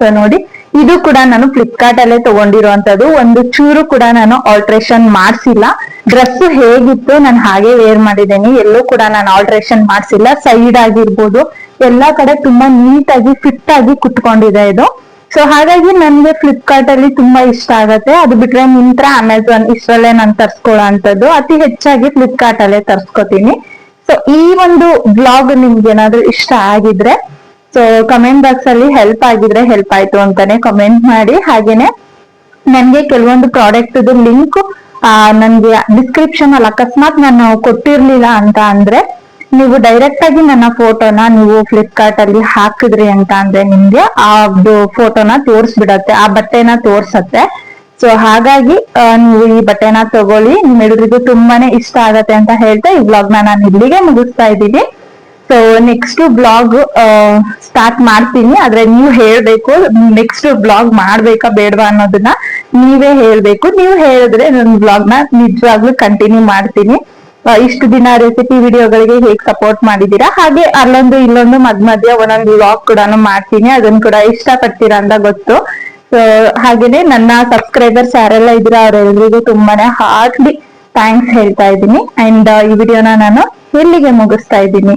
S1: ಸೊ ನೋಡಿ. ಇದು ಕೂಡ ನಾನು ಫ್ಲಿಪ್ಕಾರ್ಟ್ ಅಲ್ಲೇ ತಗೊಂಡಿರುವಂತದ್ದು. ಒಂದು ಚೂರು ಕೂಡ ನಾನು ಆಲ್ಟ್ರೇಷನ್ ಮಾಡ್ಸಿಲ್ಲ. ಡ್ರೆಸ್ ಹೇಗಿತ್ತು, ನಾನು ಹಾಗೆ ವೇರ್ ಮಾಡಿದ್ದೀನಿ. ಎಲ್ಲೂ ಕೂಡ ನಾನು ಆಲ್ಟ್ರೇಷನ್ ಮಾಡ್ಸಿಲ್ಲ. ಸೈಡ್ ಆಗಿರ್ಬೋದು. ಎಲ್ಲಾ ಕಡೆ ತುಂಬಾ ನೀಟ್ ಆಗಿ ಫಿಟ್ ಆಗಿ ಕುತ್ಕೊಂಡಿದೆ ಇದು. ಸೊ ಹಾಗಾಗಿ ನನ್ಗೆ ಫ್ಲಿಪ್ಕಾರ್ಟ್ ಅಲ್ಲಿ ತುಂಬಾ ಇಷ್ಟ ಆಗತ್ತೆ. ಅದು ಬಿಟ್ರೆ ಮಿಂತ್ರ ಅಮೆಝಾನ್ ಇಷ್ಟರಲ್ಲೇ ನಾನು ತರ್ಸ್ಕೊಳ್ಳೋ ಅಂತದ್ದು ಅತಿ ಹೆಚ್ಚಾಗಿ ಫ್ಲಿಪ್ಕಾರ್ಟ್ ಅಲ್ಲೇ ತರ್ಸ್ಕೊತೀನಿ. ಸೊ ಈ ಒಂದು ಬ್ಲಾಗ್ ನಿಮ್ಗೆ ಏನಾದ್ರು ಇಷ್ಟ ಆಗಿದ್ರೆ ಸೊ ಕಮೆಂಟ್ ಬಾಕ್ಸ್ ಅಲ್ಲಿ ಹೆಲ್ಪ್ ಆಗಿದ್ರೆ ಹೆಲ್ಪ್ ಆಯ್ತು ಅಂತಾನೆ ಕಮೆಂಟ್ ಮಾಡಿ. ಹಾಗೇನೆ ನನ್ಗೆ ಕೆಲವೊಂದು ಪ್ರಾಡಕ್ಟ್ ಲಿಂಕ್ ನನ್ಗೆ ಡಿಸ್ಕ್ರಿಪ್ಷನ್ ಅಲ್ಲಿ ಅಕಸ್ಮಾತ್ ನಾನು ಕೊಟ್ಟಿರ್ಲಿಲ್ಲ ಅಂತ ಅಂದ್ರೆ ನೀವು ಡೈರೆಕ್ಟ್ ಆಗಿ ನನ್ನ ಫೋಟೋನ ನೀವು ಫ್ಲಿಪ್ಕಾರ್ಟ್ ಅಲ್ಲಿ ಹಾಕಿದ್ರಿ ಅಂತ ಅಂದ್ರೆ ನಿಮ್ಗೆ ಆ ಫೋಟೋನ ತೋರಿಸ್ಬಿಡತ್ತೆ, ಆ ಬಟ್ಟೆನ ತೋರ್ಸತ್ತೆ. ಸೊ ಹಾಗಾಗಿ ನೀವು ಈ ಬಟ್ಟೆನ ತಗೊಳ್ಳಿ. ನಿಮ್ಮೆಲ್ಲರಿಗೂ ತುಂಬಾನೇ ಇಷ್ಟ ಆಗತ್ತೆ ಅಂತ ಹೇಳ್ತಾ ಈ ಬ್ಲಾಗ್ ನಾನು ಇಲ್ಲಿಗೆ ಮುಗಿಸ್ತಾ ಇದ್ದೀನಿ. ಸೊ ನೆಕ್ಸ್ಟ್ ಬ್ಲಾಗ್ ಸ್ಟಾರ್ಟ್ ಮಾಡ್ತೀನಿ. ಆದ್ರೆ ನೀವು ಹೇಳ್ಬೇಕು ನೆಕ್ಸ್ಟ್ ಬ್ಲಾಗ್ ಮಾಡ್ಬೇಕಾ ಬೇಡವಾ ಅನ್ನೋದನ್ನ ನೀವೇ ಹೇಳ್ಬೇಕು. ನೀವು ಹೇಳಿದ್ರೆ ನನ್ನ ಬ್ಲಾಗ್ನ ನಿಜವಾಗ್ಲೂ ಕಂಟಿನ್ಯೂ ಮಾಡ್ತೀನಿ. ಇಷ್ಟು ದಿನ ರೆಸಿಪಿ ವಿಡಿಯೋಗಳಿಗೆ ಹೇಗ್ ಸಪೋರ್ಟ್ ಮಾಡಿದೀರಾ? ಹಾಗೆ ಅಲ್ಲೊಂದು ಇಲ್ಲೊಂದು ಮಧ್ಯ ಮಧ್ಯ ಒಂದೊಂದು ಬ್ಲಾಗ್ ಕೂಡ ಮಾಡ್ತೀನಿ. ಅದನ್ನ ಕೂಡ ಇಷ್ಟ ಪಡ್ತೀರಾ ಅಂತ ಗೊತ್ತು. ಸೊ ಹಾಗೇನೆ ನನ್ನ ಸಬ್ಸ್ಕ್ರೈಬರ್ಸ್ ಯಾರೆಲ್ಲ ಇದ್ರ ಅವರೆಲ್ಲರಿಗೂ ತುಂಬಾನೇ ಹಾರ್ಟ್ಲಿ ಥ್ಯಾಂಕ್ಸ್ ಹೇಳ್ತಾ ಇದ್ದೀನಿ. ಅಂಡ್ ಈ ವಿಡಿಯೋನ ನಾನು ಎಲ್ಲಿಗೆ ಮುಗಿಸ್ತಾ ಇದ್ದೀನಿ?